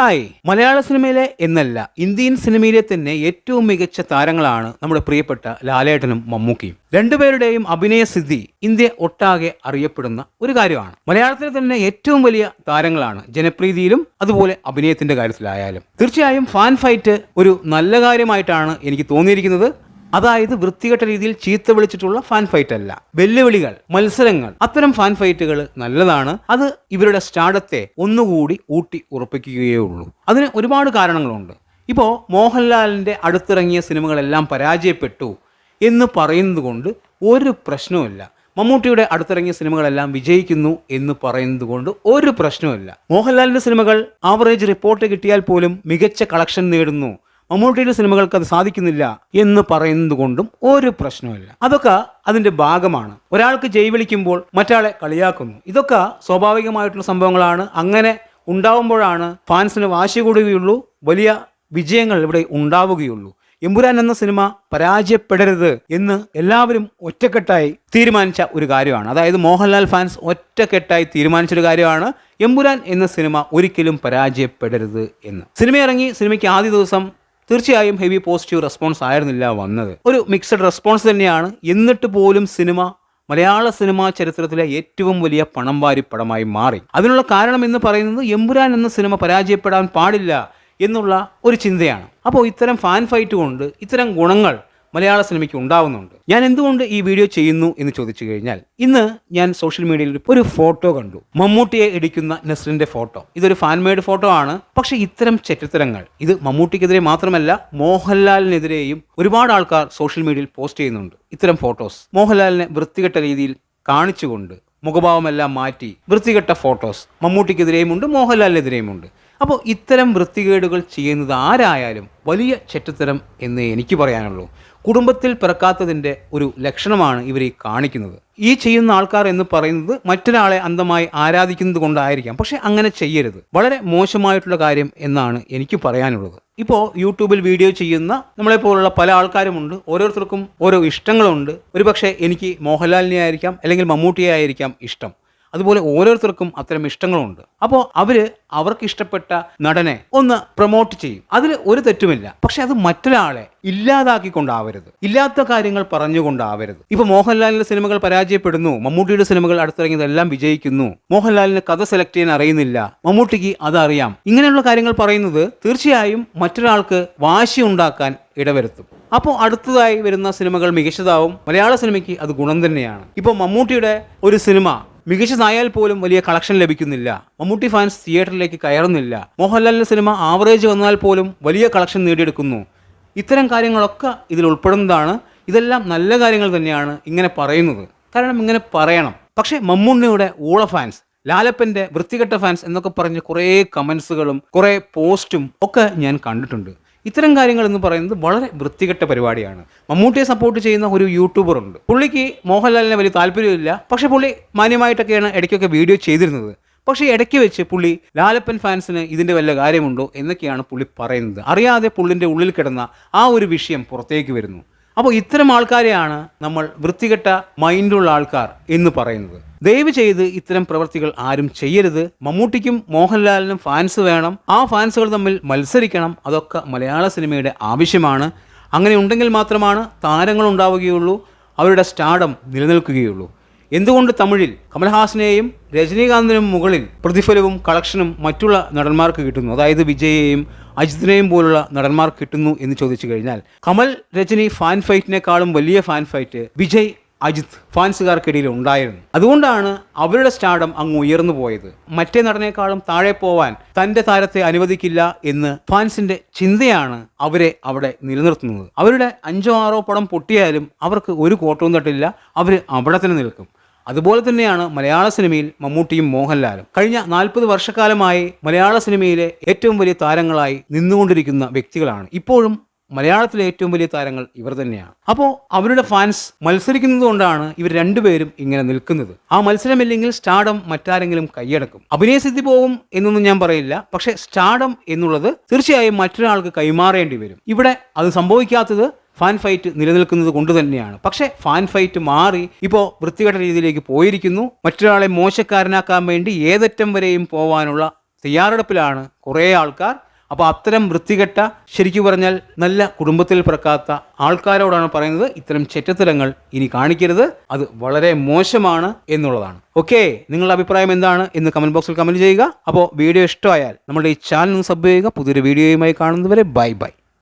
Hi. മലയാള സിനിമയിലെ എന്നല്ല Indian സിനിമയിലെ തന്നെ ഏറ്റവും മികച്ച താരങ്ങളാണ് നമ്മുടെ പ്രിയപ്പെട്ട ലാലേട്ടനും മമ്മൂക്കിയും. രണ്ടുപേരുടെയും അഭിനയ സിദ്ധി ഇന്ത്യ ഒട്ടാകെ അറിയപ്പെടുന്ന ഒരു കാര്യമാണ്. മലയാളത്തിലെ തന്നെ ഏറ്റവും വലിയ താരങ്ങളാണ് ജനപ്രീതിയിലും അതുപോലെ അഭിനയത്തിന്റെ കാര്യത്തിലായാലും. തീർച്ചയായും ഫാൻ ഫൈറ്റ് ഒരു നല്ല കാര്യമായിട്ടാണ് എനിക്ക് തോന്നിയിരിക്കുന്നത്. അതായത് വൃത്തികെട്ട രീതിയിൽ ചീത്ത വിളിച്ചിട്ടുള്ള ഫാൻ ഫൈറ്റ് അല്ല. വെല്ലുവിളികൾ മത്സരങ്ങൾ. അത്തരം ഫാൻ ഫൈറ്റുകൾ നല്ലതാണ്. അത് ഇവരുടെ സ്റ്റാഡത്തെ ഒന്നുകൂടി ഊട്ടി ഉറപ്പിക്കുകയേ ഉള്ളൂ. അതിന് ഒരുപാട് കാരണങ്ങളുണ്ട്. ഇപ്പോൾ മോഹൻലാലിന്റെ അടുത്തിറങ്ങിയ സിനിമകളെല്ലാം പരാജയപ്പെട്ടു എന്ന് പറയുന്നത് കൊണ്ട് ഒരു പ്രശ്നവുമില്ല. മമ്മൂട്ടിയുടെ അടുത്തിറങ്ങിയ സിനിമകളെല്ലാം വിജയിക്കുന്നു എന്ന് പറയുന്നത് കൊണ്ട് ഒരു പ്രശ്നവുമില്ല. മോഹൻലാലിന്റെ സിനിമകൾ ആവറേജ് റിപ്പോർട്ട് കിട്ടിയാൽ പോലും മികച്ച കളക്ഷൻ നേടുന്നു. മമ്മൂട്ടിയുടെ സിനിമകൾക്ക് അത് സാധിക്കുന്നില്ല എന്ന് പറയുന്നത് കൊണ്ടും ഒരു പ്രശ്നമില്ല അതൊക്കെ അതിന്റെ ഭാഗമാണ്. ഒരാൾക്ക് ജയ് വിളിക്കുമ്പോൾ മറ്റാളെ കളിയാക്കുന്നു. ഇതൊക്കെ സ്വാഭാവികമായിട്ടുള്ള സംഭവങ്ങളാണ്. അങ്ങനെ ഉണ്ടാവുമ്പോഴാണ് ഫാൻസിന് വാശി കൂടുകയുള്ളൂ. വലിയ വിജയങ്ങൾ ഇവിടെ ഉണ്ടാവുകയുള്ളൂ. എമ്പുരാൻ എന്ന സിനിമ പരാജയപ്പെടരുത് എന്ന് എല്ലാവരും ഒറ്റക്കെട്ടായി തീരുമാനിച്ച ഒരു കാര്യമാണ്. അതായത് മോഹൻലാൽ ഫാൻസ് ഒറ്റക്കെട്ടായി തീരുമാനിച്ചൊരു കാര്യമാണ്. എമ്പുരാൻ എന്ന സിനിമ ഒരിക്കലും പരാജയപ്പെടരുത് എന്ന്. സിനിമ ഇറങ്ങി സിനിമയ്ക്ക് ആദ്യ ദിവസം തീർച്ചയായും ഹെവി പോസിറ്റീവ് റെസ്പോൺസ് ആയിരുന്നില്ല വന്നത്. ഒരു മിക്സഡ് റെസ്പോൺസ് തന്നെയാണ് എന്നിട്ട് പോലും സിനിമ മലയാള സിനിമാ ചരിത്രത്തിലെ ഏറ്റവും വലിയ പണം വാരി പടമായി മാറി. അതിനുള്ള കാരണം എന്ന് പറയുന്നത് എമ്പുരാൻ എന്ന സിനിമ പരാജയപ്പെടാൻ പാടില്ല എന്നുള്ള ഒരു ചിന്തയാണ്. അപ്പോൾ ഇത്തരം ഫാൻ ഫൈറ്റ് കൊണ്ട് ഇത്തരം ഗുണങ്ങൾ മലയാള സിനിമയ്ക്ക് ഉണ്ടാവുന്നുണ്ട്. ഞാൻ എന്തുകൊണ്ട് ഈ വീഡിയോ ചെയ്യുന്നു എന്ന് ചോദിച്ചു കഴിഞ്ഞാൽ ഇന്ന് ഞാൻ സോഷ്യൽ മീഡിയയിൽ ഒരു ഫോട്ടോ കണ്ടു. മമ്മൂട്ടിയെ ഇടിക്കുന്ന നസ്രിന്റെ ഫോട്ടോ. ഇതൊരു ഫാൻ മെയ്ഡ് ഫോട്ടോ ആണ്. പക്ഷെ ഇത്തരം ചെറ്റത്തരങ്ങൾ ഇത് മമ്മൂട്ടിക്കെതിരെ മാത്രമല്ല മോഹൻലാലിനെതിരെയും ഒരുപാട് ആൾക്കാർ സോഷ്യൽ മീഡിയയിൽ പോസ്റ്റ് ചെയ്യുന്നുണ്ട് ഇത്തരം ഫോട്ടോസ് മോഹൻലാലിനെ വൃത്തികെട്ട രീതിയിൽ കാണിച്ചുകൊണ്ട് മുഖഭാവമെല്ലാം മാറ്റി വൃത്തികെട്ട ഫോട്ടോസ് മമ്മൂട്ടിക്കെതിരെയും ഉണ്ട് മോഹൻലാലിനെതിരെയും ഉണ്ട് അപ്പോൾ ഇത്തരം വൃത്തികേടുകൾ ചെയ്യുന്നത് ആരായാലും വലിയ ചെറ്റത്തരം എന്ന് എനിക്ക് പറയാനുള്ളൂ. കുടുംബത്തിൽ പിറക്കാത്തതിന്റെ ഒരു ലക്ഷണമാണ് ഇവർ ഈ കാണിക്കുന്നത്. ഈ ചെയ്യുന്ന ആൾക്കാർ എന്ന് പറയുന്നത് മറ്റൊരാളെ അന്ധമായി ആരാധിക്കുന്നത് കൊണ്ടായിരിക്കാം. പക്ഷെ അങ്ങനെ ചെയ്യരുത്. വളരെ മോശമായിട്ടുള്ള കാര്യം എന്നാണ് എനിക്ക് പറയാനുള്ളത്. ഇപ്പോൾ യൂട്യൂബിൽ വീഡിയോ ചെയ്യുന്ന നമ്മളെ പോലുള്ള പല ആൾക്കാരുമുണ്ട്. ഓരോരുത്തർക്കും ഓരോ ഇഷ്ടങ്ങളുണ്ട്. ഒരുപക്ഷെ എനിക്ക് മോഹൻലാലിനെ ആയിരിക്കാം അല്ലെങ്കിൽ മമ്മൂട്ടിയെ ആയിരിക്കാം ഇഷ്ടം. അതുപോലെ ഓരോരുത്തർക്കും അത്തരം ഇഷ്ടങ്ങളുണ്ട്. അപ്പോൾ അവർ അവർക്ക് ഇഷ്ടപ്പെട്ട നടനെ ഒന്ന് പ്രൊമോട്ട് ചെയ്യും. അതിൽ ഒരു തെറ്റുമില്ല. പക്ഷെ അത് മറ്റൊരാളെ ഇല്ലാതാക്കിക്കൊണ്ടാവരുത്. ഇല്ലാത്ത കാര്യങ്ങൾ പറഞ്ഞുകൊണ്ടാവരുത്. ഇപ്പൊ മോഹൻലാലിന്റെ സിനിമകൾ പരാജയപ്പെടുന്നു. മമ്മൂട്ടിയുടെ സിനിമകൾ അടുത്തിറങ്ങിയതെല്ലാം വിജയിക്കുന്നു. മോഹൻലാലിന് കഥ സെലക്ട് ചെയ്യാൻ അറിയുന്നില്ല. മമ്മൂട്ടിക്ക് അതറിയാം. ഇങ്ങനെയുള്ള കാര്യങ്ങൾ പറയുന്നത് തീർച്ചയായും മറ്റൊരാൾക്ക് വാശി ഉണ്ടാക്കാൻ ഇടവരുത്തും. അപ്പോൾ അടുത്തതായി വരുന്ന സിനിമകൾ മികച്ചതാവും. മലയാള സിനിമയ്ക്ക് അത് ഗുണം തന്നെയാണ്. ഇപ്പോൾ മമ്മൂട്ടിയുടെ ഒരു സിനിമ മികച്ചതായാൽ പോലും വലിയ കളക്ഷൻ ലഭിക്കുന്നില്ല. മമ്മൂട്ടി ഫാൻസ് തിയേറ്ററിലേക്ക് കയറുന്നില്ല. മോഹൻലാലിന്റെ സിനിമ ആവറേജ് വന്നാൽ പോലും വലിയ കളക്ഷൻ നേടിയെടുക്കുന്നു. ഇത്തരം കാര്യങ്ങളൊക്കെ ഇതിൽ ഉൾപ്പെടുന്നതാണ്. ഇതെല്ലാം നല്ല കാര്യങ്ങൾ തന്നെയാണ് ഇങ്ങനെ പറയുന്നത്. കാരണം ഇങ്ങനെ പറയണം. പക്ഷേ മമ്മൂണ്ണിയുടെ ഊള ഫാൻസ് ലാലപ്പന്റെ വൃത്തികെട്ട ഫാൻസ് എന്നൊക്കെ പറഞ്ഞ് കുറേ കമൻസുകളും കുറേ പോസ്റ്റും ഒക്കെ ഞാൻ കണ്ടിട്ടുണ്ട്. ഇത്തരം കാര്യങ്ങൾ എന്ന് പറയുന്നത് വളരെ വൃത്തികെട്ട പരിപാടിയാണ്. മമ്മൂട്ടിയെ സപ്പോർട്ട് ചെയ്യുന്ന ഒരു യൂട്യൂബറുണ്ട് പുള്ളിക്ക് മോഹൻലാലിനെ വലിയ താല്പര്യമില്ല. പക്ഷെ പുള്ളി മാന്യമായിട്ടൊക്കെയാണ് ഇടയ്ക്കൊക്കെ വീഡിയോ ചെയ്തിരുന്നത്. പക്ഷേ ഇടയ്ക്ക് വെച്ച് പുള്ളി ലാലപ്പൻ ഫാൻസിന് ഇതിന്റെ വല്ല കാര്യമുണ്ടോ എന്നൊക്കെയാണ് പുള്ളി പറയുന്നത്. അറിയാതെ പുള്ളിന്റെ ഉള്ളിൽ കിടന്ന ആ ഒരു വിഷയം പുറത്തേക്ക് വരുന്നു. അപ്പോൾ ഇത്തരം ആൾക്കാരെയാണ് നമ്മൾ വൃത്തികെട്ട മൈൻഡുള്ള ആൾക്കാർ എന്ന് പറയുന്നത്. ദയവ് ചെയ്ത് ഇത്തരം പ്രവൃത്തികൾ ആരും ചെയ്യരുത്. മമ്മൂട്ടിക്കും മോഹൻലാലിനും ഫാൻസ് വേണം. ആ ഫാൻസുകൾ തമ്മിൽ മത്സരിക്കണം. അതൊക്കെ മലയാള സിനിമയുടെ ആവശ്യമാണ്. അങ്ങനെ ഉണ്ടെങ്കിൽ മാത്രമാണ് താരങ്ങൾ ഉണ്ടാവുകയുള്ളൂ. അവരുടെ സ്റ്റാഡം നിലനിൽക്കുകയുള്ളൂ. എന്തുകൊണ്ട് തമിഴിൽ കമൽഹാസനെയും രജനീകാന്തിനും മുകളിൽ പ്രതിഫലവും കളക്ഷനും മറ്റുള്ള നടന്മാർക്ക് കിട്ടുന്നു? അതായത് വിജയെയും അജിത്തിനെയും പോലുള്ള നടന്മാർക്ക് കിട്ടുന്നു എന്ന് ചോദിച്ചു കഴിഞ്ഞാൽ കമൽ രജനി ഫാൻ ഫൈറ്റിനേക്കാളും വലിയ ഫാൻ ഫൈറ്റ് വിജയ് അജിത് ഫാൻസുകാർക്കിടയിൽ ഉണ്ടായിരുന്നു. അതുകൊണ്ടാണ് അവരുടെ സ്റ്റാർഡം അങ്ങ് ഉയർന്നു പോയത്. മറ്റേ നടനേക്കാളും താഴെ പോവാൻ തന്റെ താരത്തെ അനുവദിക്കില്ല എന്ന് ഫാൻസിന്റെ ചിന്തയാണ് അവരെ അവിടെ നിലനിർത്തുന്നത്. അവരുടെ അഞ്ചോ ആറോ പടം പൊട്ടിയാലും അവർക്ക് ഒരു കോട്ടവും തട്ടില്ല. അവർ അവിടെ തന്നെ നിൽക്കും. അതുപോലെ തന്നെയാണ് മലയാള സിനിമയിൽ മമ്മൂട്ടിയും മോഹൻലാലും. കഴിഞ്ഞ നാൽപ്പത് വർഷക്കാലമായി മലയാള സിനിമയിലെ ഏറ്റവും വലിയ താരങ്ങളായി നിന്നുകൊണ്ടിരിക്കുന്ന വ്യക്തികളാണ്. ഇപ്പോഴും മലയാളത്തിലെ ഏറ്റവും വലിയ താരങ്ങൾ ഇവർ തന്നെയാണ്. അപ്പോൾ അവരുടെ ഫാൻസ് മത്സരിക്കുന്നത് കൊണ്ടാണ് ഇവർ രണ്ടുപേരും ഇങ്ങനെ നിൽക്കുന്നത്. ആ മത്സരമില്ലെങ്കിൽ സ്റ്റാഡം മറ്റാരെങ്കിലും കൈയടക്കും. അഭിനയസിദ്ധി പോകും എന്നൊന്നും ഞാൻ പറയില്ല. പക്ഷേ സ്റ്റാഡം എന്നുള്ളത് തീർച്ചയായും മറ്റൊരാൾക്ക് കൈമാറേണ്ടി വരും. ഇവിടെ അത് സംഭവിക്കാത്തത് ഫാൻ ഫൈറ്റ് നിലനിൽക്കുന്നത് കൊണ്ട് തന്നെയാണ്. പക്ഷേ ഫാൻ ഫൈറ്റ് മാറി ഇപ്പോൾ വൃത്തികെട്ട രീതിയിലേക്ക് പോയിരിക്കുന്നു. മറ്റൊരാളെ മോശക്കാരനാക്കാൻ വേണ്ടി ഏതറ്റം വരെയും പോവാനുള്ള തയ്യാറെടുപ്പിലാണ് കുറേ ആൾക്കാർ. അപ്പോൾ അത്തരം വൃത്തികെട്ട ശരിക്കു പറഞ്ഞാൽ നല്ല കുടുംബത്തിൽ പിറക്കാത്ത ആൾക്കാരോടാണ് പറയുന്നത്. ഇത്തരം ചെറ്റത്തരങ്ങൾ ഇനി കാണിക്കരുത്. അത് വളരെ മോശമാണ് എന്നുള്ളതാണ്. ഓക്കെ നിങ്ങളുടെ അഭിപ്രായം എന്താണ് എന്ന് കമന്റ് ബോക്സിൽ കമന്റ് ചെയ്യുക. അപ്പോൾ വീഡിയോ ഇഷ്ടമായാൽ നമ്മുടെ ഈ ചാനൽ സബ് ചെയ്യുക. പുതിയൊരു വീഡിയോയുമായി കാണുന്നവരെ ബൈ ബൈ.